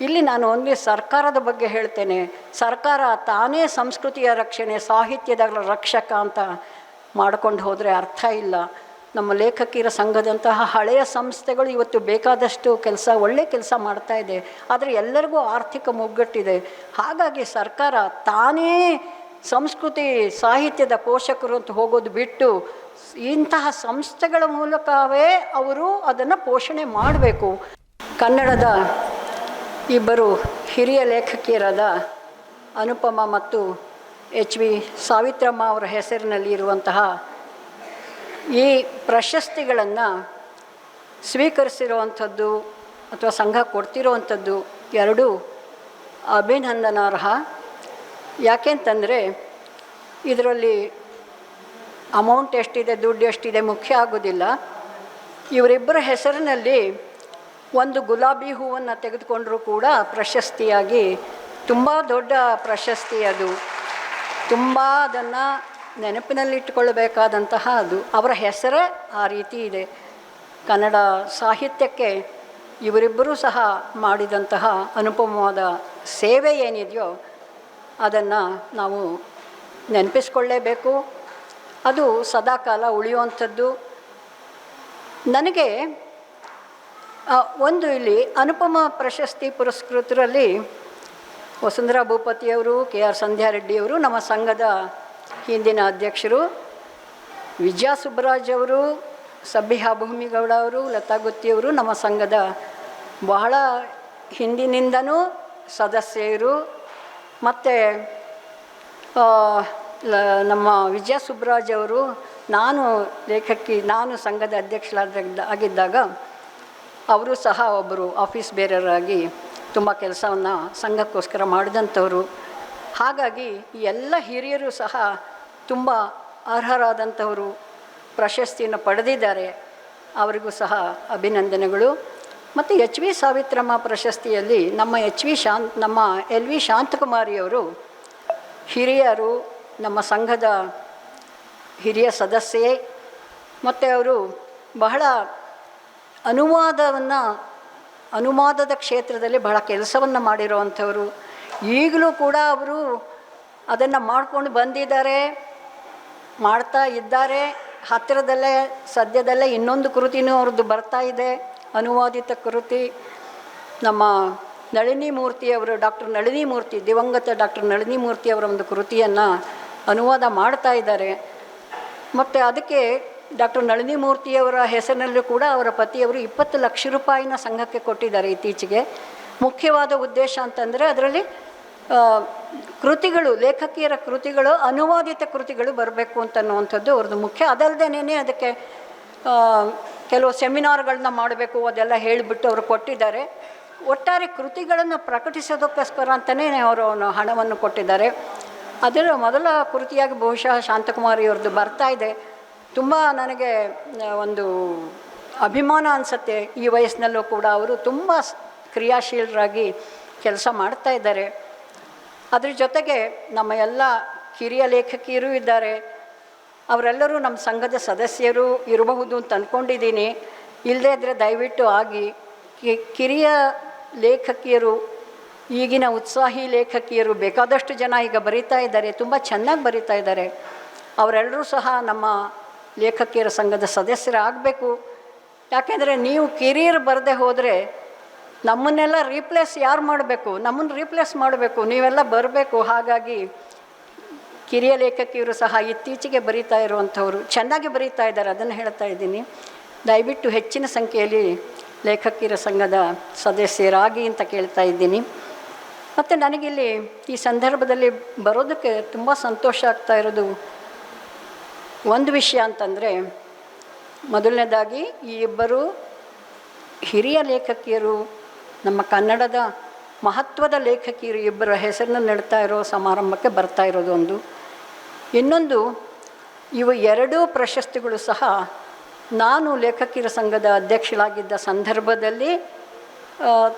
ಇಲ್ಲಿ ನಾನು ಒಂದೇ ಸರ್ಕಾರದ ಬಗ್ಗೆ ಹೇಳ್ತೇನೆ. ಸರ್ಕಾರ ತಾನೇ ಸಂಸ್ಕೃತಿಯ ರಕ್ಷಣೆ, ಸಾಹಿತ್ಯದ ರಕ್ಷಕ ಅಂತ ಮಾಡ್ಕೊಂಡು ಹೋದರೆ ಅರ್ಥ ಇಲ್ಲ. ನಮ್ಮ ಲೇಖಕಿಯರ ಸಂಘದಂತಹ ಹಳೆಯ ಸಂಸ್ಥೆಗಳು ಇವತ್ತು ಬೇಕಾದಷ್ಟು ಕೆಲಸ, ಒಳ್ಳೆ ಕೆಲಸ ಮಾಡ್ತಾ ಇದೆ. ಆದರೆ ಎಲ್ಲರಿಗೂ ಆರ್ಥಿಕ ಮುಗ್ಗಟ್ಟಿದೆ. ಹಾಗಾಗಿ ಸರ್ಕಾರ ತಾನೇ ಸಂಸ್ಕೃತಿ, ಸಾಹಿತ್ಯದ ಪೋಷಕರು ಅಂತ ಹೋಗೋದು ಬಿಟ್ಟು ಇಂತಹ ಸಂಸ್ಥೆಗಳ ಮೂಲಕವೇ ಅವರು ಅದನ್ನು ಪೋಷಣೆ ಮಾಡಬೇಕು. ಕನ್ನಡದ ಇಬ್ಬರು ಹಿರಿಯ ಲೇಖಕಿಯರಾದ ಅನುಪಮ ಮತ್ತು ಎಚ್ ವಿ ಸಾವಿತ್ರಮ್ಮ ಅವರ ಹೆಸರಿನಲ್ಲಿ ಇರುವಂತಹ ಈ ಪ್ರಶಸ್ತಿಗಳನ್ನು ಸ್ವೀಕರಿಸಿರುವಂಥದ್ದು ಅಥವಾ ಸಂಘ ಕೊಡ್ತಿರುವಂಥದ್ದು ಎರಡೂ ಅಭಿನಂದನಾರ್ಹ. ಯಾಕೆಂತಂದರೆ ಇದರಲ್ಲಿ ಅಮೌಂಟ್ ಎಷ್ಟಿದೆ, ದುಡ್ಡು ಎಷ್ಟಿದೆ ಮುಖ್ಯ ಆಗೋದಿಲ್ಲ. ಇವರಿಬ್ಬರ ಹೆಸರಿನಲ್ಲಿ ಒಂದು ಗುಲಾಬಿ ಹೂವನ್ನು ತೆಗೆದುಕೊಂಡರೂ ಕೂಡ ಪ್ರಶಸ್ತಿಯಾಗಿ, ತುಂಬ ದೊಡ್ಡ ಪ್ರಶಸ್ತಿ ಅದು. ತುಂಬ ಅದನ್ನು ನೆನಪಿನಲ್ಲಿಟ್ಟುಕೊಳ್ಳಬೇಕಾದಂತಹ ಅದು. ಅವರ ಹೆಸರೇ ಆ ರೀತಿ ಇದೆ. ಕನ್ನಡ ಸಾಹಿತ್ಯಕ್ಕೆ ಇವರಿಬ್ಬರೂ ಸಹ ಮಾಡಿದಂತಹ ಅನುಪಮವಾದ ಸೇವೆ ಏನಿದೆಯೋ ಅದನ್ನು ನಾವು ನೆನಪಿಸ್ಕೊಳ್ಳೇಬೇಕು. ಅದು ಸದಾಕಾಲ ಉಳಿಯುವಂಥದ್ದು. ನನಗೆ ಒಂದು ಇಲ್ಲಿ ಅನುಪಮ ಪ್ರಶಸ್ತಿ ಪುರಸ್ಕೃತರಲ್ಲಿ ವಸುಂಧರಾ ಭೂಪತಿಯವರು ಕೆ ಆರ್ ಸಂಧ್ಯಾರೆಡ್ಡಿಯವರು, ನಮ್ಮ ಸಂಘದ ಹಿಂದಿನ ಅಧ್ಯಕ್ಷರು ವಿಜಯ ಸುಬ್ಬರಾಜ್ ಅವರು ಸಬ್ಬಿಹಾ ಭೂಮಿಗೌಡ ಅವರು, ಲತಾ ಗುತ್ತಿಯವರು ನಮ್ಮ ಸಂಘದ ಬಹಳ ಹಿಂದಿನಿಂದನೂ ಸದಸ್ಯರು. ಮತ್ತು ನಮ್ಮ ವಿಜಯ ಸುಬ್ಬರಾಜ್ ಅವರು, ನಾನು ಲೇಖಕಿ, ನಾನು ಸಂಘದ ಅಧ್ಯಕ್ಷರಾದ ಆಗಿದ್ದಾಗ ಅವರು ಸಹ ಒಬ್ಬರು ಆಫೀಸ್ ಬೇರರಾಗಿ ತುಂಬ ಕೆಲಸವನ್ನು ಸಂಘಕ್ಕೋಸ್ಕರ ಮಾಡಿದಂಥವರು. ಹಾಗಾಗಿ ಎಲ್ಲ ಹಿರಿಯರು ಸಹ ತುಂಬ ಅರ್ಹರಾದಂಥವರು, ಪ್ರಶಸ್ತಿಯನ್ನು ಪಡೆದಿದ್ದಾರೆ. ಅವರಿಗೂ ಸಹ ಅಭಿನಂದನೆಗಳು. ಮತ್ತು ಎಚ್ ವಿ ಸಾವಿತ್ರಮ್ಮ ಪ್ರಶಸ್ತಿಯಲ್ಲಿ ನಮ್ಮ ಎಚ್ ವಿ ಶಾಂತ್, ನಮ್ಮ ಎಲ್ ವಿ ಶಾಂತಕುಮಾರಿಯವರು ಹಿರಿಯರು, ನಮ್ಮ ಸಂಘದ ಹಿರಿಯ ಸದಸ್ಯೆ. ಮತ್ತು ಅವರು ಬಹಳ ಅನುವಾದವನ್ನು ಅನುವಾದದ ಕ್ಷೇತ್ರದಲ್ಲಿ ಬಹಳ ಕೆಲಸವನ್ನು ಮಾಡಿರುವಂಥವರು. ಈಗಲೂ ಕೂಡ ಅವರು ಅದನ್ನು ಮಾಡ್ಕೊಂಡು ಬಂದಿದ್ದಾರೆ, ಮಾಡ್ತಾ ಇದ್ದಾರೆ. ಹತ್ತಿರದಲ್ಲೇ, ಸದ್ಯದಲ್ಲೇ ಇನ್ನೊಂದು ಕೃತಿನೂ ಅವ್ರದ್ದು ಬರ್ತಾ ಇದೆ, ಅನುವಾದಿತ ಕೃತಿ. ನಮ್ಮ ನಳಿನಿ ಮೂರ್ತಿಯವರು ಡಾಕ್ಟರ್ ನಳಿನಿ ಮೂರ್ತಿ, ದಿವಂಗತ ಡಾಕ್ಟರ್ ನಳಿನಿ ಮೂರ್ತಿ ಅವರ ಒಂದು ಕೃತಿಯನ್ನು ಅನುವಾದ ಮಾಡ್ತಾ ಇದ್ದಾರೆ. ಮತ್ತು ಅದಕ್ಕೆ ಡಾಕ್ಟರ್ ನಳಿನಿ ಮೂರ್ತಿಯವರ ಹೆಸರಿನಲ್ಲೂ ಕೂಡ ಅವರ ಪತಿಯವರು ಇಪ್ಪತ್ತು ಲಕ್ಷ ರೂಪಾಯಿನ ಸಂಘಕ್ಕೆ ಕೊಟ್ಟಿದ್ದಾರೆ ಇತ್ತೀಚೆಗೆ. ಮುಖ್ಯವಾದ ಉದ್ದೇಶ ಅಂತಂದರೆ ಅದರಲ್ಲಿ ಕೃತಿಗಳು, ಲೇಖಕಿಯರ ಕೃತಿಗಳು, ಅನುವಾದಿತ ಕೃತಿಗಳು ಬರಬೇಕು ಅಂತನ್ನುವಂಥದ್ದು ಅವ್ರದ್ದು ಮುಖ್ಯ. ಅದಲ್ಲದೇನೇ ಅದಕ್ಕೆ ಕೆಲವು ಸೆಮಿನಾರ್ಗಳನ್ನ ಮಾಡಬೇಕು ಅದೆಲ್ಲ ಹೇಳಿಬಿಟ್ಟು ಅವರು ಕೊಟ್ಟಿದ್ದಾರೆ. ಒಟ್ಟಾರೆ ಕೃತಿಗಳನ್ನು ಪ್ರಕಟಿಸೋದಕ್ಕೋಸ್ಕರ ಅಂತಲೇ ಅವರು ಹಣವನ್ನು ಕೊಟ್ಟಿದ್ದಾರೆ. ಅದರ ಮೊದಲ ಕೃತಿಯಾಗಿ ಬಹುಶಃ ಶಾಂತಕುಮಾರಿಯವ್ರದ್ದು ಬರ್ತಾ ಇದೆ. ತುಂಬ ನನಗೆ ಒಂದು ಅಭಿಮಾನ ಅನಿಸುತ್ತೆ. ಈ ವಯಸ್ಸಿನಲ್ಲೂ ಕೂಡ ಅವರು ತುಂಬ ಕ್ರಿಯಾಶೀಲರಾಗಿ ಕೆಲಸ ಮಾಡ್ತಾ ಇದ್ದಾರೆ. ಅದ್ರ ಜೊತೆಗೆ ನಮ್ಮ ಎಲ್ಲ ಕಿರಿಯ ಲೇಖಕಿಯರು ಇದ್ದಾರೆ. ಅವರೆಲ್ಲರೂ ನಮ್ಮ ಸಂಘದ ಸದಸ್ಯರು ಇರಬಹುದು ಅಂತ ಅಂದ್ಕೊಂಡಿದ್ದೀನಿ ಇಲ್ಲದೇ ಇದ್ದರೆ ದಯವಿಟ್ಟು ಆಗಿ ಕಿರಿಯ ಲೇಖಕಿಯರು, ಈಗಿನ ಉತ್ಸಾಹಿ ಲೇಖಕಿಯರು ಬೇಕಾದಷ್ಟು ಜನ ಈಗ ಬರಿತಾ ಇದ್ದಾರೆ. ತುಂಬ ಚೆನ್ನಾಗಿ ಬರಿತಾ ಇದ್ದಾರೆ. ಅವರೆಲ್ಲರೂ ಸಹ ನಮ್ಮ ಲೇಖಕಿಯರ ಸಂಘದ ಸದಸ್ಯರಾಗಬೇಕು. ಯಾಕೆಂದರೆ ನೀವು ಕಿರಿಯರು ಬರದೆ ಹೋದರೆ ನಮ್ಮನ್ನೆಲ್ಲ ರೀಪ್ಲೇಸ್ ಯಾರು ಮಾಡಬೇಕು? ನಮ್ಮನ್ನು ರೀಪ್ಲೇಸ್ ಮಾಡಬೇಕು. ನೀವೆಲ್ಲ ಬರಬೇಕು. ಹಾಗಾಗಿ ಕಿರಿಯ ಲೇಖಕಿಯರು ಸಹ ಇತ್ತೀಚೆಗೆ ಬರೀತಾ ಇರುವಂಥವ್ರು ಚೆನ್ನಾಗಿ ಬರೀತಾ ಇದ್ದಾರೆ. ಅದನ್ನು ಹೇಳ್ತಾ ಇದ್ದೀನಿ. ದಯವಿಟ್ಟು ಹೆಚ್ಚಿನ ಸಂಖ್ಯೆಯಲ್ಲಿ ಲೇಖಕಿಯರ ಸಂಘದ ಸದಸ್ಯರಾಗಿ ಅಂತ ಕೇಳ್ತಾ ಇದ್ದೀನಿ. ಮತ್ತು ನನಗಿಲ್ಲಿ ಈ ಸಂದರ್ಭದಲ್ಲಿ ಬರೋದಕ್ಕೆ ತುಂಬ ಸಂತೋಷ ಆಗ್ತಾ ಇರೋದು ಒಂದು ವಿಷಯ ಅಂತಂದರೆ, ಮೊದಲನೇದಾಗಿ ಈ ಇಬ್ಬರು ಹಿರಿಯ ಲೇಖಕಿಯರು, ನಮ್ಮ ಕನ್ನಡದ ಮಹತ್ವದ ಲೇಖಕಿಯರು ಇಬ್ಬರ ಹೆಸರನ್ನು ನೆಡ್ತಾ ಇರೋ ಸಮಾರಂಭಕ್ಕೆ ಬರ್ತಾ ಇರೋದು ಒಂದು. ಇನ್ನೊಂದು, ಇವು ಎರಡೂ ಪ್ರಶಸ್ತಿಗಳು ಸಹ ನಾನು ಲೇಖಕಿಯರ ಸಂಘದ ಅಧ್ಯಕ್ಷಳಾಗಿದ್ದ ಸಂದರ್ಭದಲ್ಲಿ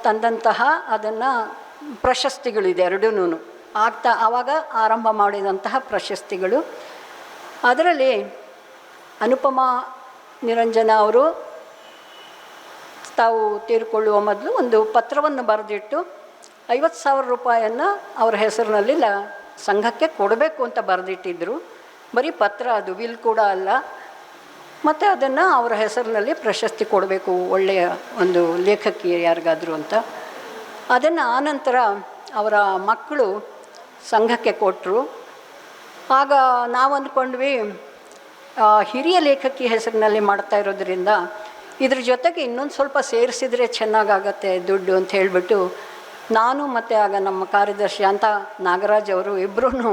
ತಂದಂತಹ ಅದನ್ನು ಪ್ರಶಸ್ತಿಗಳಿದೆ ಎರಡೂ ಆಗ್ತಾ, ಆವಾಗ ಆರಂಭ ಮಾಡಿದಂತಹ ಪ್ರಶಸ್ತಿಗಳು. ಅದರಲ್ಲಿ ಅನುಪಮ ನಿರಂಜನ ಅವರು ತಾವು ತೀರಿಕೊಳ್ಳುವ ಮೊದಲು ಒಂದು ಪತ್ರವನ್ನು ಬರೆದಿಟ್ಟು ಐವತ್ತು ಸಾವಿರ ರೂಪಾಯಿಯನ್ನು ಅವರ ಹೆಸರಿನಲ್ಲಿ ಲ ಸಂಘಕ್ಕೆ ಕೊಡಬೇಕು ಅಂತ ಬರೆದಿಟ್ಟಿದ್ದರು ಬರೀ ಪತ್ರ ಅದು, ವಿಲ್ ಕೂಡ ಅಲ್ಲ. ಮತ್ತು ಅದನ್ನು ಅವರ ಹೆಸರಿನಲ್ಲಿ ಪ್ರಶಸ್ತಿ ಕೊಡಬೇಕು, ಒಳ್ಳೆಯ ಒಂದು ಲೇಖಕಿ ಯಾರಿಗಾದರೂ ಅಂತ. ಅದನ್ನು ಆನಂತರ ಅವರ ಮಕ್ಕಳು ಸಂಘಕ್ಕೆ ಕೊಟ್ಟರು ಆಗ ನಾವು ಅಂದ್ಕೊಂಡ್ವಿ ಹಿರಿಯ ಲೇಖಕಿ ಹೆಸರಿನಲ್ಲಿ ಮಾಡ್ತಾ ಇರೋದ್ರಿಂದ ಇದ್ರ ಜೊತೆಗೆ ಇನ್ನೊಂದು ಸ್ವಲ್ಪ ಸೇರಿಸಿದ್ರೆ ಚೆನ್ನಾಗಾಗತ್ತೆ ದುಡ್ಡು ಅಂತ ಹೇಳಿಬಿಟ್ಟು ನಾನು ಮತ್ತು ಆಗ ನಮ್ಮ ಕಾರ್ಯದರ್ಶಿ ಅಂತ ನಾಗರಾಜ್ ಅವರು ಇಬ್ಬರೂ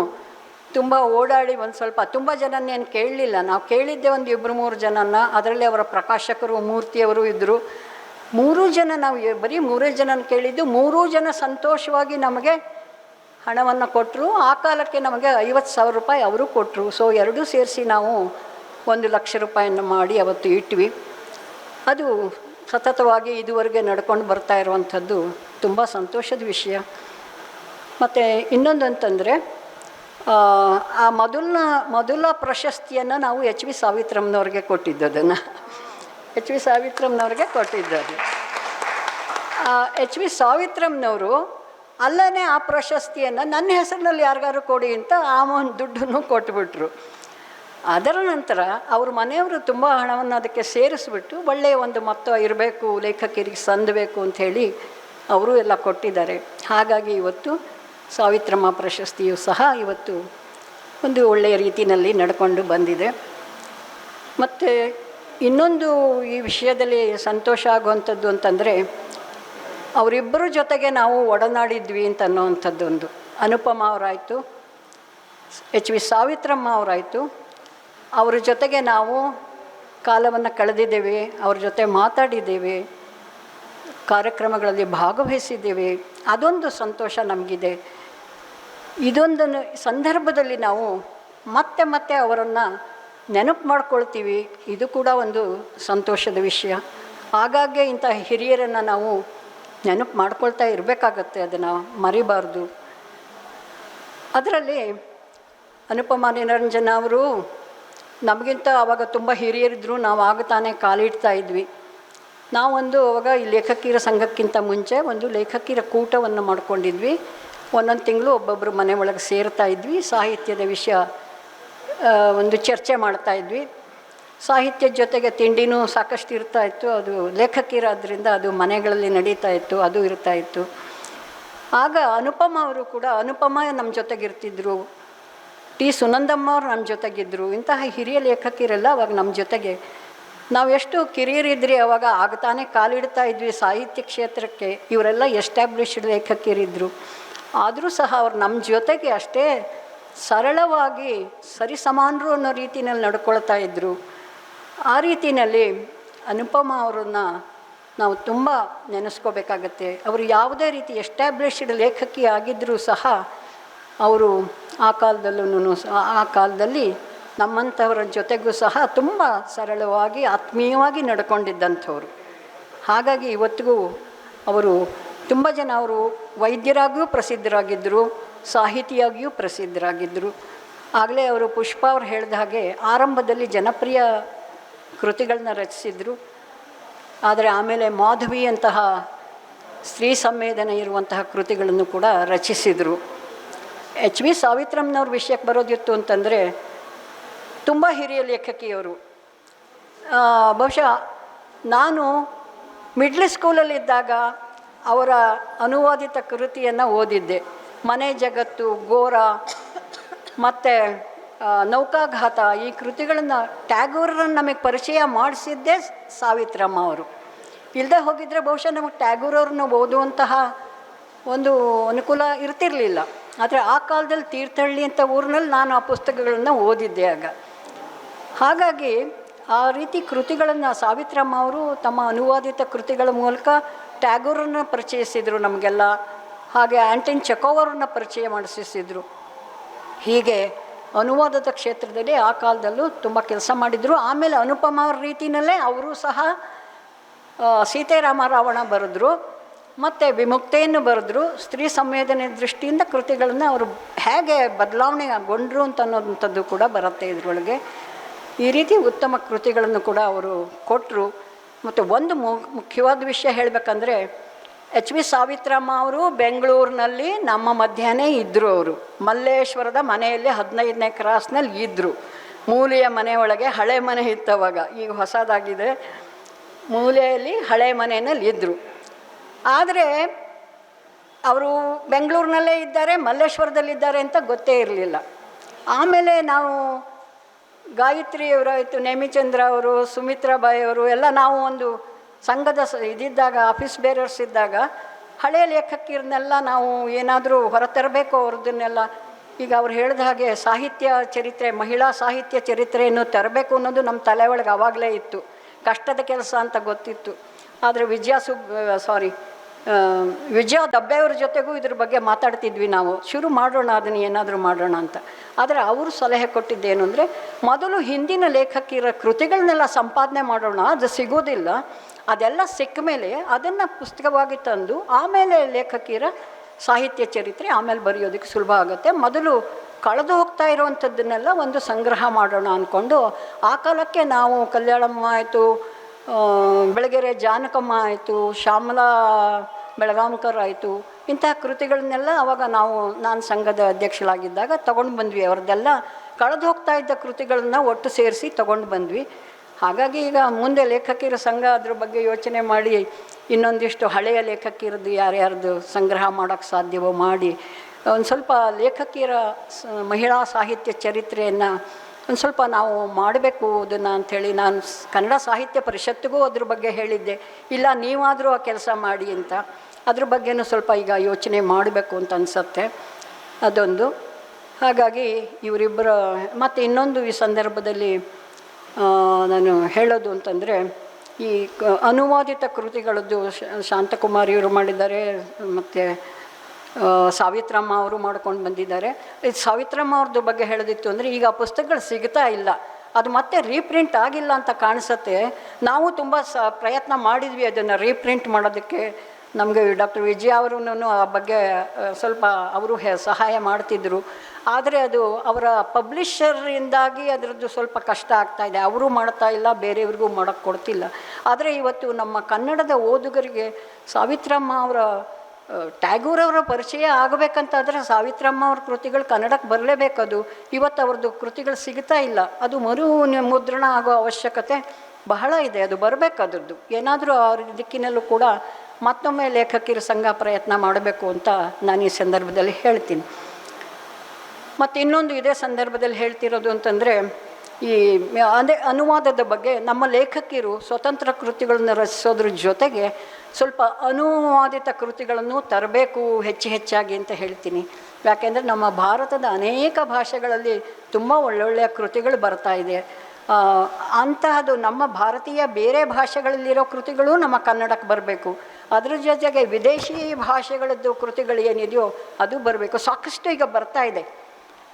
ತುಂಬ ಓಡಾಡಿ ಒಂದು ಸ್ವಲ್ಪ, ತುಂಬ ಜನನೇನು ಕೇಳಲಿಲ್ಲ. ನಾವು ಕೇಳಿದ್ದೆ ಒಂದು ಇಬ್ಬರು ಮೂರು ಜನನ ಅದರಲ್ಲಿ ಅವರ ಪ್ರಕಾಶಕರು, ಮೂರ್ತಿಯವರು ಇದ್ದರು ಮೂರೂ ಜನ ನಾವು, ಬರೀ ಮೂರೇ ಜನನ ಕೇಳಿದ್ದು, ಮೂರೂ ಜನ ಸಂತೋಷವಾಗಿ ನಮಗೆ ಹಣವನ್ನು ಕೊಟ್ಟರು ಆ ಕಾಲಕ್ಕೆ ನಮಗೆ ಐವತ್ತು ಸಾವಿರ ರೂಪಾಯಿ ಅವರು ಕೊಟ್ಟರು ಸೊ ಎರಡೂ ಸೇರಿಸಿ ನಾವು ಒಂದು ಲಕ್ಷ ರೂಪಾಯಿಯನ್ನು ಮಾಡಿ ಅವತ್ತು ಇಟ್ವಿ. ಅದು ಸತತವಾಗಿ ಇದುವರೆಗೆ ನಡ್ಕೊಂಡು ಬರ್ತಾ ಇರುವಂಥದ್ದು ತುಂಬ ಸಂತೋಷದ ವಿಷಯ. ಮತ್ತು ಇನ್ನೊಂದು ಅಂತಂದರೆ ಆ, ಮೊದಲನ ಮೊದಲ ಪ್ರಶಸ್ತಿಯನ್ನು ನಾವು ಎಚ್ ವಿ ಸಾವಿತ್ರಮ್ನವ್ರಿಗೆ ಕೊಟ್ಟಿದ್ದು ಅದನ್ನು ಎಚ್ ವಿ ಸಾವಿತ್ರಮ್ನವ್ರಿಗೆ ಕೊಟ್ಟಿದ್ದದು. ಎಚ್ ವಿ ಸಾವಿತ್ರಮ್ಮನವರು ಅಲ್ಲೇ ಆ ಪ್ರಶಸ್ತಿಯನ್ನು ನನ್ನ ಹೆಸರಿನಲ್ಲಿ ಯಾರಿಗಾರು ಕೊಡಿ ಅಂತ ಆ ಒಂದು ದುಡ್ಡನ್ನು ಕೊಟ್ಬಿಟ್ರು. ಅದರ ನಂತರ ಅವ್ರ ಮನೆಯವರು ತುಂಬ ಹಣವನ್ನು ಅದಕ್ಕೆ ಸೇರಿಸ್ಬಿಟ್ಟು ಒಳ್ಳೆಯ ಒಂದು ಮೊತ್ತ ಇರಬೇಕು, ಲೇಖಕರಿಗೆ ಸಂದಬೇಕು ಅಂಥೇಳಿ ಅವರು ಎಲ್ಲ ಕೊಟ್ಟಿದ್ದಾರೆ. ಹಾಗಾಗಿ ಇವತ್ತು ಸಾವಿತ್ರಮ್ಮ ಪ್ರಶಸ್ತಿಯು ಸಹ ಇವತ್ತು ಒಂದು ಒಳ್ಳೆಯ ರೀತಿಯಲ್ಲಿ ನಡ್ಕೊಂಡು ಬಂದಿದೆ. ಮತ್ತು ಇನ್ನೊಂದು ಈ ವಿಷಯದಲ್ಲಿ ಸಂತೋಷ ಆಗುವಂಥದ್ದು ಅಂತಂದರೆ ಅವರಿಬ್ಬರ ಜೊತೆಗೆ ನಾವು ಒಡನಾಡಿದ್ವಿ ಅಂತ ಅನ್ನೋವಂಥದ್ದೊಂದು. ಅನುಪಮ ಅವರಾಯಿತು, ಎಚ್ ವಿ ಸಾವಿತ್ರಮ್ಮ ಅವರಾಯಿತು. ಅವ್ರ ಜೊತೆಗೆ ನಾವು ಕಾಲವನ್ನು ಕಳೆದಿದ್ದೇವೆ, ಅವ್ರ ಜೊತೆ ಮಾತಾಡಿದ್ದೇವೆ, ಕಾರ್ಯಕ್ರಮಗಳಲ್ಲಿ ಭಾಗವಹಿಸಿದ್ದೇವೆ. ಅದೊಂದು ಸಂತೋಷ ನಮಗಿದೆ. ಇದೊಂದನ್ನು ಸಂದರ್ಭದಲ್ಲಿ ನಾವು ಮತ್ತೆ ಮತ್ತೆ ಅವರನ್ನು ನೆನಪು ಮಾಡ್ಕೊಳ್ತೀವಿ. ಇದು ಕೂಡ ಒಂದು ಸಂತೋಷದ ವಿಷಯ. ಆಗಾಗ್ಗೆ ಇಂಥ ಹಿರಿಯರನ್ನು ನಾವು ನೆನಪು ಮಾಡ್ಕೊಳ್ತಾ ಇರಬೇಕಾಗತ್ತೆ ಅದನ್ನು ಮರಿಬಾರ್ದು. ಅದರಲ್ಲಿ ಅನುಪಮ ನಿರಂಜನ ಅವರು, ನಮಗಿಂತ ಆವಾಗ ತುಂಬ ಹಿರಿಯರಿದ್ದರು ನಾವು ಆಗ ತಾನೇ ಕಾಲಿಡ್ತಾ ಇದ್ವಿ. ನಾವೊಂದು ಅವಾಗ ಈ ಲೇಖಕಿರ ಸಂಘಕ್ಕಿಂತ ಮುಂಚೆ ಒಂದು ಲೇಖಕಿಯರ ಕೂಟವನ್ನು ಮಾಡ್ಕೊಂಡಿದ್ವಿ. ಒಂದೊಂದು ತಿಂಗಳು ಒಬ್ಬೊಬ್ಬರು ಮನೆ ಒಳಗೆ ಸೇರ್ತಾ ಇದ್ವಿ. ಸಾಹಿತ್ಯದ ವಿಷಯ ಒಂದು ಚರ್ಚೆ ಮಾಡ್ತಾ ಇದ್ವಿ. ಸಾಹಿತ್ಯದ ಜೊತೆಗೆ ತಿಂಡಿನೂ ಸಾಕಷ್ಟು ಇರ್ತಾ ಇತ್ತು. ಅದು ಲೇಖಕಿರೋದ್ರಿಂದ ಅದು ಮನೆಗಳಲ್ಲಿ ನಡೀತಾ ಇತ್ತು, ಅದು ಇರ್ತಾ ಇತ್ತು. ಆಗ ಅನುಪಮ ಅವರು ಕೂಡ, ಅನುಪಮ ನಮ್ಮ ಜೊತೆಗಿರ್ತಿದ್ರು, ಟಿ ಸುನಂದಮ್ಮ ಅವರು ನಮ್ಮ ಜೊತೆಗಿದ್ದರು ಇಂತಹ ಹಿರಿಯ ಲೇಖಕಿರೆಲ್ಲ ಅವಾಗ ನಮ್ಮ ಜೊತೆಗೆ. ನಾವು ಎಷ್ಟು ಕಿರಿಯರಿದ್ರಿ ಅವಾಗ ಆಗ ತಾನೇ ಕಾಲಿಡ್ತಾ ಇದ್ವಿ ಸಾಹಿತ್ಯ ಕ್ಷೇತ್ರಕ್ಕೆ. ಇವರೆಲ್ಲ ಎಸ್ಟಾಬ್ಲಿಷ್ಡ್ ಲೇಖಕಿರಿದ್ದರು ಆದರೂ ಸಹ ಅವ್ರು ನಮ್ಮ ಜೊತೆಗೆ ಅಷ್ಟೇ ಸರಳವಾಗಿ ಸರಿಸಮಾನರು ಅನ್ನೋ ರೀತಿಯಲ್ಲಿ ನಡ್ಕೊಳ್ತಾ ಇದ್ದರು ಆ ರೀತಿಯಲ್ಲಿ ಅನುಪಮ ಅವರನ್ನು ನಾವು ತುಂಬ ನೆನೆಸ್ಕೋಬೇಕಾಗತ್ತೆ. ಅವರು ಯಾವುದೇ ರೀತಿ ಎಸ್ಟ್ಯಾಬ್ಲಿಷ್ಡ್ ಲೇಖಕಿ ಆಗಿದ್ದರೂ ಸಹ ಅವರು ಆ ಕಾಲದಲ್ಲೂ ಆ ಕಾಲದಲ್ಲಿ ನಮ್ಮಂಥವರ ಜೊತೆಗೂ ಸಹ ತುಂಬ ಸರಳವಾಗಿ, ಆತ್ಮೀಯವಾಗಿ ನಡ್ಕೊಂಡಿದ್ದಂಥವ್ರು. ಹಾಗಾಗಿ ಇವತ್ತಿಗೂ ಅವರು ತುಂಬ ಜನ ಅವರು ವೈದ್ಯರಾಗಿಯೂ ಪ್ರಸಿದ್ಧರಾಗಿದ್ದರು, ಸಾಹಿತಿಯಾಗಿಯೂ ಪ್ರಸಿದ್ಧರಾಗಿದ್ದರು. ಆಗಲೇ ಅವರು ಪುಷ್ಪ ಅವ್ರು ಹೇಳಿದ ಹಾಗೆ ಆರಂಭದಲ್ಲಿ ಜನಪ್ರಿಯ ಕೃತಿಗಳನ್ನ ರಚಿಸಿದರು. ಆದರೆ ಆಮೇಲೆ ಮಾಧವಿ ಅಂತಹ ಸ್ತ್ರೀ ಸಂವೇದನೆ ಇರುವಂತಹ ಕೃತಿಗಳನ್ನು ಕೂಡ ರಚಿಸಿದರು. ಎಚ್ ವಿ ಸಾವಿತ್ರಮ್ನವ್ರ ವಿಷಯಕ್ಕೆ ಬರೋದಿತ್ತು ಅಂತಂದರೆ ತುಂಬ ಹಿರಿಯ ಲೇಖಕಿಯವರು. ಬಹುಶಃ ನಾನು ಮಿಡ್ಲ್ ಸ್ಕೂಲಲ್ಲಿದ್ದಾಗ ಅವರ ಅನುವಾದಿತ ಕೃತಿಯನ್ನು ಓದಿದ್ದೆ. ಮನೆ ಜಗತ್ತು ಗೋರ ಮತ್ತು ನೌಕಾಘಾತ ಈ ಕೃತಿಗಳನ್ನು ಟ್ಯಾಗೂರನ್ನು ನಮಗೆ ಪರಿಚಯ ಮಾಡಿಸಿದ್ದೇ ಸಾವಿತ್ರಮ್ಮ ಅವರು. ಇಲ್ಲದೆ ಹೋಗಿದ್ದರೆ ಬಹುಶಃ ನಮಗೆ ಟ್ಯಾಗೂರ್ ಅವ್ರನ್ನ ಓದುವಂತಹ ಒಂದು ಅನುಕೂಲ ಇರ್ತಿರಲಿಲ್ಲ. ಆದರೆ ಆ ಕಾಲದಲ್ಲಿ ತೀರ್ಥಹಳ್ಳಿ ಅಂತ ಊರಿನಲ್ಲಿ ನಾನು ಆ ಪುಸ್ತಕಗಳನ್ನು ಓದಿದ್ದೆ ಆಗ. ಹಾಗಾಗಿ ಆ ರೀತಿ ಕೃತಿಗಳನ್ನು ಸಾವಿತ್ರಮ್ಮ ಅವರು ತಮ್ಮ ಅನುವಾದಿತ ಕೃತಿಗಳ ಮೂಲಕ ಟ್ಯಾಗೂರನ್ನು ಪರಿಚಯಿಸಿದರು ನಮಗೆಲ್ಲ. ಹಾಗೆ ಆ್ಯಂಟಿನ್ ಚೆಕೋವರನ್ನ ಪರಿಚಯ ಮಾಡಿಸಿದ್ರು ಹೀಗೆ ಅನುವಾದದ ಕ್ಷೇತ್ರದಲ್ಲಿ ಆ ಕಾಲದಲ್ಲೂ ತುಂಬ ಕೆಲಸ ಮಾಡಿದರು. ಆಮೇಲೆ ಅನುಪಮ ರೀತಿಯಲ್ಲೇ ಅವರು ಸಹ ಸೀತಾರಾಮ ರಾವಣ ಬರೆದ್ರು. ಮತ್ತು ವಿಮುಕ್ತೆಯನ್ನು ಬರೆದ್ರು. ಸ್ತ್ರೀ ಸಂವೇದನೆ ದೃಷ್ಟಿಯಿಂದ ಕೃತಿಗಳನ್ನು ಅವರು ಹೇಗೆ ಬದಲಾವಣೆಗೊಂಡ್ರು ಅಂತ ಅನ್ನೋದಂಥದ್ದು ಕೂಡ ಬರುತ್ತೆ ಇದರೊಳಗೆ. ಈ ರೀತಿ ಉತ್ತಮ ಕೃತಿಗಳನ್ನು ಕೂಡ ಅವರು ಕೊಟ್ಟರು ಮತ್ತು ಒಂದು ಮುಖ್ಯವಾದ ವಿಷಯ ಹೇಳಬೇಕಂದ್ರೆ ಎಚ್ ವಿ ಸಾವಿತ್ರಮ್ಮ ಅವರು ಬೆಂಗಳೂರಿನಲ್ಲಿ ನಮ್ಮ ಮಧ್ಯಾಹ್ನ ಇದ್ದರು ಅವರು. ಮಲ್ಲೇಶ್ವರದ ಮನೆಯಲ್ಲಿ ಹದಿನೈದನೇ ಕ್ರಾಸ್ನಲ್ಲಿ ಇದ್ದರು ಮೂಲೆಯ ಮನೆ ಒಳಗೆ ಹಳೆ ಮನೆ ಇತ್ತವಾಗ. ಈಗ ಹೊಸದಾಗಿದೆ. ಮೂಲೆಯಲ್ಲಿ ಹಳೆ ಮನೆಯಲ್ಲಿ ಇದ್ದರು ಆದರೆ ಅವರು ಬೆಂಗಳೂರಿನಲ್ಲೇ ಇದ್ದಾರೆ, ಮಲ್ಲೇಶ್ವರದಲ್ಲಿದ್ದಾರೆ ಅಂತ ಗೊತ್ತೇ ಇರಲಿಲ್ಲ. ಆಮೇಲೆ ನಾವು ಗಾಯತ್ರಿಯವರಾಯಿತು ನೇಮಿಚಂದ್ರ ಅವರು, ಸುಮಿತ್ರಾಬಾಯಿ ಅವರು ಎಲ್ಲ ನಾವು ಒಂದು ಸಂಘದ ಸ ಇದಿದ್ದಾಗ ಆಫೀಸ್ ಬೇರರ್ಸ್ ಇದ್ದಾಗ ಹಳೆಯ ಲೇಖಕಿರನ್ನೆಲ್ಲ ನಾವು ಏನಾದರೂ ಹೊರತರಬೇಕು ಅವ್ರದ್ದನ್ನೆಲ್ಲ ಈಗ ಅವ್ರು ಹೇಳಿದ ಹಾಗೆ ಸಾಹಿತ್ಯ ಚರಿತ್ರೆ, ಮಹಿಳಾ ಸಾಹಿತ್ಯ ಚರಿತ್ರೆಯನ್ನು ತರಬೇಕು ಅನ್ನೋದು ನಮ್ಮ ತಲೆ ಒಳಗೆ ಆವಾಗಲೇ ಇತ್ತು. ಕಷ್ಟದ ಕೆಲಸ ಅಂತ ಗೊತ್ತಿತ್ತು. ಆದರೆ ವಿಜಯ ಸುಬ್ ಸಾರಿ ವಿಜಯ ದಬ್ಬೆಯವ್ರ ಜೊತೆಗೂ ಇದ್ರ ಬಗ್ಗೆ ಮಾತಾಡ್ತಿದ್ವಿ ನಾವು. ಶುರು ಮಾಡೋಣ, ಅದನ್ನು ಏನಾದರೂ ಮಾಡೋಣ ಅಂತ. ಆದರೆ ಅವರು ಸಲಹೆ ಕೊಟ್ಟಿದ್ದೇನು ಅಂದರೆ, ಮೊದಲು ಹಿಂದಿನ ಲೇಖಕಿರೋ ಕೃತಿಗಳನ್ನೆಲ್ಲ ಸಂಪಾದನೆ ಮಾಡೋಣ, ಅದು ಸಿಗೋದಿಲ್ಲ. ಅದೆಲ್ಲ ಸಿಕ್ಕ ಮೇಲೆ ಅದನ್ನು ಪುಸ್ತಕವಾಗಿ ತಂದು ಆಮೇಲೆ ಲೇಖಕಿಯರ ಸಾಹಿತ್ಯ ಚರಿತ್ರೆ ಆಮೇಲೆ ಬರೆಯೋದಕ್ಕೆ ಸುಲಭ ಆಗುತ್ತೆ. ಮೊದಲು ಕಳೆದು ಹೋಗ್ತಾ ಇರುವಂಥದ್ದನ್ನೆಲ್ಲ ಒಂದು ಸಂಗ್ರಹ ಮಾಡೋಣ ಅಂದ್ಕೊಂಡು ಆ ಕಾಲಕ್ಕೆ ನಾವು ಕಲ್ಯಾಣಮ್ಮ ಆಯಿತು ಬೆಳಗೆರೆ ಜಾನಕಮ್ಮ ಆಯಿತು, ಶ್ಯಾಮಲಾ ಬೆಳಗಾಂಕರ್ ಆಯಿತು, ಇಂತಹ ಕೃತಿಗಳನ್ನೆಲ್ಲ ಅವಾಗ ನಾವು, ನಾನು ಸಂಘದ ಅಧ್ಯಕ್ಷಳಾಗಿದ್ದಾಗ ತೊಗೊಂಡು ಬಂದ್ವಿ. ಅವ್ರದ್ದೆಲ್ಲ ಕಳೆದು ಹೋಗ್ತಾ ಇದ್ದ ಕೃತಿಗಳನ್ನ ಒಟ್ಟು ಸೇರಿಸಿ ತೊಗೊಂಡು ಬಂದ್ವಿ. ಹಾಗಾಗಿ ಈಗ ಮುಂದೆ ಲೇಖಕಿಯರ ಸಂಘ ಅದ್ರ ಬಗ್ಗೆ ಯೋಚನೆ ಮಾಡಿ, ಇನ್ನೊಂದಿಷ್ಟು ಹಳೆಯ ಲೇಖಕಿಯರದ್ದು ಯಾರ್ಯಾರ್ದು ಸಂಗ್ರಹ ಮಾಡೋಕ್ಕೆ ಸಾಧ್ಯವೋ ಮಾಡಿ, ಒಂದು ಸ್ವಲ್ಪ ಲೇಖಕಿಯರ ಮಹಿಳಾ ಸಾಹಿತ್ಯ ಚರಿತ್ರೆಯನ್ನು ಒಂದು ಸ್ವಲ್ಪ ನಾವು ಮಾಡಬೇಕು ಅದನ್ನು ಅಂಥೇಳಿ ನಾನು ಕನ್ನಡ ಸಾಹಿತ್ಯ ಪರಿಷತ್ತಿಗೂ ಅದ್ರ ಬಗ್ಗೆ ಹೇಳಿದ್ದೆ. ಇಲ್ಲ, ನೀವಾದರೂ ಆ ಕೆಲಸ ಮಾಡಿ ಅಂತ. ಅದ್ರ ಬಗ್ಗೆನೂ ಸ್ವಲ್ಪ ಈಗ ಯೋಚನೆ ಮಾಡಬೇಕು ಅಂತ ಅನಿಸತ್ತೆ. ಅದೊಂದು. ಹಾಗಾಗಿ ಇವರಿಬ್ಬರ, ಮತ್ತು ಇನ್ನೊಂದು ಈ ಸಂದರ್ಭದಲ್ಲಿ ನಾನು ಹೇಳೋದು ಅಂತಂದರೆ, ಈ ಅನುವಾದಿತ ಕೃತಿಗಳದ್ದು ಶಾಂತಕುಮಾರಿಯವರು ಮಾಡಿದ್ದಾರೆ, ಮತ್ತು ಸಾವಿತ್ರಮ್ಮ ಅವರು ಮಾಡ್ಕೊಂಡು ಬಂದಿದ್ದಾರೆ. ಇದು ಸಾವಿತ್ರಮ್ಮ ಅವ್ರದ್ದು ಬಗ್ಗೆ ಹೇಳೋದಿತ್ತು ಅಂದರೆ, ಈಗ ಪುಸ್ತಕಗಳು ಸಿಗ್ತಾ ಇಲ್ಲ. ಅದು ಮತ್ತೆ ರೀಪ್ರಿಂಟ್ ಆಗಿಲ್ಲ ಅಂತ ಕಾಣಿಸುತ್ತೆ. ನಾವು ತುಂಬ ಸ, ಪ್ರಯತ್ನ ಮಾಡಿದ್ವಿ ಅದನ್ನು ರೀಪ್ರಿಂಟ್ ಮಾಡೋದಕ್ಕೆ. ನಮಗೆ ಡಾಕ್ಟರ್ ವಿಜಯ ಅವರು ಆ ಬಗ್ಗೆ ಸ್ವಲ್ಪ ಅವರು ಸಹಾಯ ಮಾಡ್ತಿದ್ದರು ಆದರೆ ಅದು ಅವರ ಪಬ್ಲಿಷರಿಂದಾಗಿ ಅದರದ್ದು ಸ್ವಲ್ಪ ಕಷ್ಟ ಆಗ್ತಾ ಇದೆ. ಅವರು ಮಾಡ್ತಾ ಇಲ್ಲ, ಬೇರೆಯವ್ರಿಗೂ ಮಾಡೋಕ್ಕೆ ಕೊಡ್ತಿಲ್ಲ. ಆದರೆ ಇವತ್ತು ನಮ್ಮ ಕನ್ನಡದ ಓದುಗರಿಗೆ ಸಾವಿತ್ರಮ್ಮ ಅವರ ಟ್ಯಾಗೂರ್ ಅವರ ಪರಿಚಯ ಆಗಬೇಕಂತಾದರೆ ಸಾವಿತ್ರಮ್ಮ ಅವ್ರ ಕೃತಿಗಳು ಕನ್ನಡಕ್ಕೆ ಬರಲೇಬೇಕದು ಇವತ್ತು ಅವ್ರದ್ದು ಕೃತಿಗಳು ಸಿಗ್ತಾ ಇಲ್ಲ. ಅದು ಮರು ಮುದ್ರಣ ಆಗೋ ಅವಶ್ಯಕತೆ ಬಹಳ ಇದೆ. ಅದು ಬರಬೇಕು ಅದ್ರದ್ದು. ಏನಾದರೂ ಅವ್ರ ದಿಕ್ಕಿನಲ್ಲೂ ಕೂಡ ಮತ್ತೊಮ್ಮೆ ಲೇಖಕಿರು ಸಂಘ ಪ್ರಯತ್ನ ಮಾಡಬೇಕು ಅಂತ ನಾನು ಈ ಸಂದರ್ಭದಲ್ಲಿ ಹೇಳ್ತೀನಿ. ಮತ್ತು ಇನ್ನೊಂದು ಇದೇ ಸಂದರ್ಭದಲ್ಲಿ ಹೇಳ್ತಿರೋದು ಅಂತಂದರೆ, ಈ ಅದೇ ಅನುವಾದದ ಬಗ್ಗೆ ನಮ್ಮ ಲೇಖಕಿಯರು ಸ್ವತಂತ್ರ ಕೃತಿಗಳನ್ನು ರಚಿಸೋದ್ರ ಜೊತೆಗೆ ಸ್ವಲ್ಪ ಅನುವಾದಿತ ಕೃತಿಗಳನ್ನು ತರಬೇಕು ಹೆಚ್ಚು ಹೆಚ್ಚಾಗಿ ಅಂತ ಹೇಳ್ತೀನಿ. ಯಾಕೆಂದರೆ ನಮ್ಮ ಭಾರತದ ಅನೇಕ ಭಾಷೆಗಳಲ್ಲಿ ತುಂಬ ಒಳ್ಳೊಳ್ಳೆಯ ಕೃತಿಗಳು ಬರ್ತಾ ಇದೆ. ಅಂತಹದ್ದು ನಮ್ಮ ಭಾರತೀಯ ಬೇರೆ ಭಾಷೆಗಳಲ್ಲಿರೋ ಕೃತಿಗಳು ನಮ್ಮ ಕನ್ನಡಕ್ಕೆ ಬರಬೇಕು. ಅದ್ರ ಜೊತೆಗೆ ವಿದೇಶಿ ಭಾಷೆಗಳದ್ದು ಕೃತಿಗಳು ಏನಿದೆಯೋ ಅದು ಬರಬೇಕು. ಸಾಕಷ್ಟು ಈಗ ಬರ್ತಾ ಇದೆ.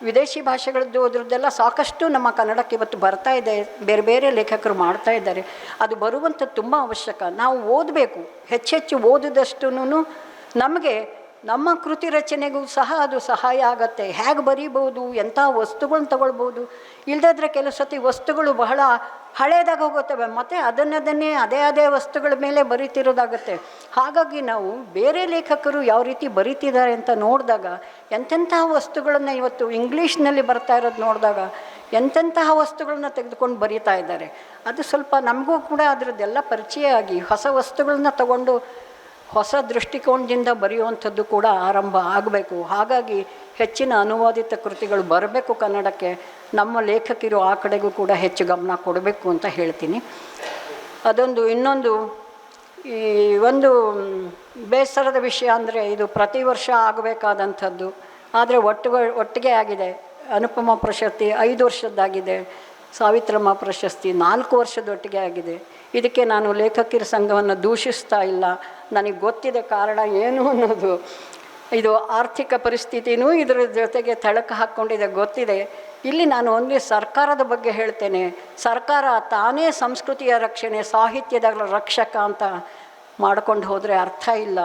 ವಿದೇಶಿ ಭಾಷೆಗಳದ್ದು ಅದ್ರದ್ದೆಲ್ಲ ಸಾಕಷ್ಟು ನಮ್ಮ ಕನ್ನಡಕ್ಕೆ ಇವತ್ತು ಬರ್ತಾ ಇದೆ. ಬೇರೆ ಬೇರೆ ಲೇಖಕರು ಮಾಡ್ತಾ ಇದ್ದಾರೆ. ಅದು ಬರುವಂಥದ್ದು ತುಂಬ ಅವಶ್ಯಕ. ನಾವು ಓದಬೇಕು. ಹೆಚ್ಚೆಚ್ಚು ಓದಿದಷ್ಟು ನಮಗೆ ನಮ್ಮ ಕೃತಿ ರಚನೆಗೂ ಸಹ ಅದು ಸಹಾಯ ಆಗತ್ತೆ. ಹೇಗೆ ಬರೀಬೋದು ಎಂಥ ವಸ್ತುಗಳನ್ನ ತಗೊಳ್ಬೋದು ಇಲ್ಲದಿದ್ರೆ ಕೆಲವು ಸತಿ ವಸ್ತುಗಳು ಬಹಳ ಹಳೇದಾಗ ಹೋಗುತ್ತವೆ. ಮತ್ತು ಅದನ್ನದನ್ನೇ ಅದೇ ಅದೇ ವಸ್ತುಗಳ ಮೇಲೆ ಬರಿತಿರೋದಾಗುತ್ತೆ. ಹಾಗಾಗಿ ನಾವು ಬೇರೆ ಲೇಖಕರು ಯಾವ ರೀತಿ ಬರೀತಿದ್ದಾರೆ ಅಂತ ನೋಡಿದಾಗ ಎಂತೆಂತಹ ವಸ್ತುಗಳನ್ನು ಇವತ್ತು ಇಂಗ್ಲೀಷ್ನಲ್ಲಿ ಬರ್ತಾ ಇರೋದು ನೋಡಿದಾಗ ಎಂತೆಂತಹ ವಸ್ತುಗಳನ್ನ ತೆಗೆದುಕೊಂಡು ಬರೀತಾ ಇದ್ದಾರೆ. ಅದು ಸ್ವಲ್ಪ ನಮಗೂ ಕೂಡ ಅದರದ್ದೆಲ್ಲ ಪರಿಚಯ ಆಗಿ, ಹೊಸ ವಸ್ತುಗಳನ್ನ ತಗೊಂಡು ಹೊಸ ದೃಷ್ಟಿಕೋನದಿಂದ ಬರೆಯುವಂಥದ್ದು ಕೂಡ ಆರಂಭ ಆಗಬೇಕು. ಹಾಗಾಗಿ ಹೆಚ್ಚಿನ ಅನುವಾದಿತ ಕೃತಿಗಳು ಬರಬೇಕು ಕನ್ನಡಕ್ಕೆ. ನಮ್ಮ ಲೇಖಕಿರು ಆ ಕಡೆಗೂ ಕೂಡ ಹೆಚ್ಚು ಗಮನ ಕೊಡಬೇಕು ಅಂತ ಹೇಳ್ತೀನಿ. ಅದೊಂದು ಇನ್ನೊಂದು ಈ ಒಂದು ಬೇಸರದ ವಿಷಯ ಅಂದರೆ ಇದು ಪ್ರತಿ ವರ್ಷ ಆಗಬೇಕಾದಂಥದ್ದು. ಆದರೆ ಒಟ್ಟು ಒಟ್ಟಿಗೆ ಆಗಿದೆ. ಅನುಪಮ ಪ್ರಶಸ್ತಿ ಐದು ವರ್ಷದ್ದಾಗಿದೆ. ಸಾವಿತ್ರಮ್ಮ ಪ್ರಶಸ್ತಿ ನಾಲ್ಕು ವರ್ಷದೊಟ್ಟಿಗೆ ಆಗಿದೆ. ಇದಕ್ಕೆ ನಾನು ಲೇಖಕಿರ ಸಂಘವನ್ನು ದೂಷಿಸ್ತಾ ಇಲ್ಲ. ನನಗೆ ಗೊತ್ತಿದೆ ಕಾರಣ ಏನು ಅನ್ನೋದು. ಇದು ಆರ್ಥಿಕ ಪರಿಸ್ಥಿತಿನೂ ಇದರ ಜೊತೆಗೆ ತಳಕ ಹಾಕ್ಕೊಂಡಿದೆ, ಗೊತ್ತಿದೆ. ಇಲ್ಲಿ ನಾನು ಒಂದೇ ಸರ್ಕಾರದ ಬಗ್ಗೆ ಹೇಳ್ತೇನೆ. ಸರ್ಕಾರ ತಾನೇ ಸಂಸ್ಕೃತಿಯ ರಕ್ಷಣೆ, ಸಾಹಿತ್ಯದ ರಕ್ಷಕ ಅಂತ ಮಾಡ್ಕೊಂಡು ಹೋದರೆ ಅರ್ಥ ಇಲ್ಲ.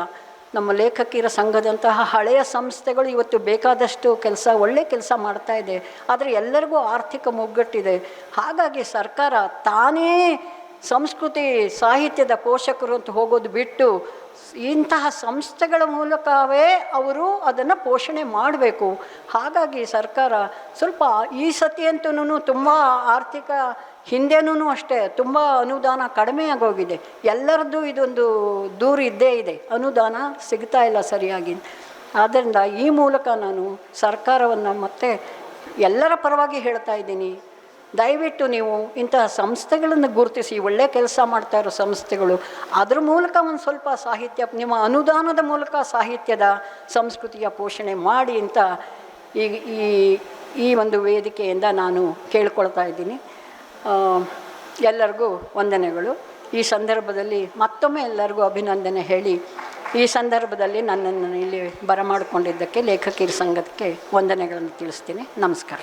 ನಮ್ಮ ಲೇಖಕಿಯರ ಸಂಘದಂತಹ ಹಳೆಯ ಸಂಸ್ಥೆಗಳು ಇವತ್ತು ಬೇಕಾದಷ್ಟು ಕೆಲಸ, ಒಳ್ಳೆ ಕೆಲಸ ಮಾಡ್ತಾ ಇದೆ. ಆದರೆ ಎಲ್ಲರಿಗೂ ಆರ್ಥಿಕ ಮುಗ್ಗಟ್ಟಿದೆ. ಹಾಗಾಗಿ ಸರ್ಕಾರ ತಾನೇ ಸಂಸ್ಕೃತಿ ಸಾಹಿತ್ಯದ ಪೋಷಕರು ಅಂತ ಹೋಗೋದು ಬಿಟ್ಟು ಇಂತಹ ಸಂಸ್ಥೆಗಳ ಮೂಲಕವೇ ಅವರು ಅದನ್ನು ಪೋಷಣೆ ಮಾಡಬೇಕು. ಹಾಗಾಗಿ ಸರ್ಕಾರ ಸ್ವಲ್ಪ ಈ ಸತಿಯಂತೂ ತುಂಬ ಆರ್ಥಿಕ ಹಿಂದೆನೂ ಅಷ್ಟೇ, ತುಂಬ ಅನುದಾನ ಕಡಿಮೆ ಆಗೋಗಿದೆ. ಎಲ್ಲರದ್ದು ಇದೊಂದು ದೂರ ಇದ್ದೇ ಇದೆ. ಅನುದಾನ ಸಿಗ್ತಾ ಇಲ್ಲ ಸರಿಯಾಗಿ. ಆದ್ದರಿಂದ ಈ ಮೂಲಕ ನಾನು ಸರ್ಕಾರವನ್ನು ಮತ್ತೆ ಎಲ್ಲರ ಪರವಾಗಿ ಹೇಳ್ತಾ ಇದ್ದೀನಿ. ದಯವಿಟ್ಟು ನೀವು ಇಂತಹ ಸಂಸ್ಥೆಗಳನ್ನು ಗುರುತಿಸಿ, ಒಳ್ಳೆ ಕೆಲಸ ಮಾಡ್ತಾ ಇರೋ ಸಂಸ್ಥೆಗಳು. ಅದ್ರ ಮೂಲಕ ಒಂದು ಸ್ವಲ್ಪ ಸಾಹಿತ್ಯ, ನಿಮ್ಮ ಅನುದಾನದ ಮೂಲಕ ಸಾಹಿತ್ಯದ ಸಂಸ್ಕೃತಿಯ ಪೋಷಣೆ ಮಾಡಿ ಅಂತ ಈ ಈ ಒಂದು ವೇದಿಕೆಯಿಂದ ನಾನು ಕೇಳ್ಕೊಳ್ತಾ ಇದ್ದೀನಿ. ಎಲ್ಲರಿಗೂ ವಂದನೆಗಳು. ಈ ಸಂದರ್ಭದಲ್ಲಿ ಮತ್ತೊಮ್ಮೆ ಎಲ್ಲರಿಗೂ ಅಭಿನಂದನೆ ಹೇಳಿ, ಈ ಸಂದರ್ಭದಲ್ಲಿ ನನ್ನನ್ನು ಇಲ್ಲಿ ಬರಮಾಡಿಕೊಂಡಿದ್ದಕ್ಕೆ, ಲೇಖಕಿಯರ ಸಂಘಕ್ಕೆ ವಂದನೆಗಳನ್ನು ತಿಳಿಸ್ತೀನಿ. ನಮಸ್ಕಾರ.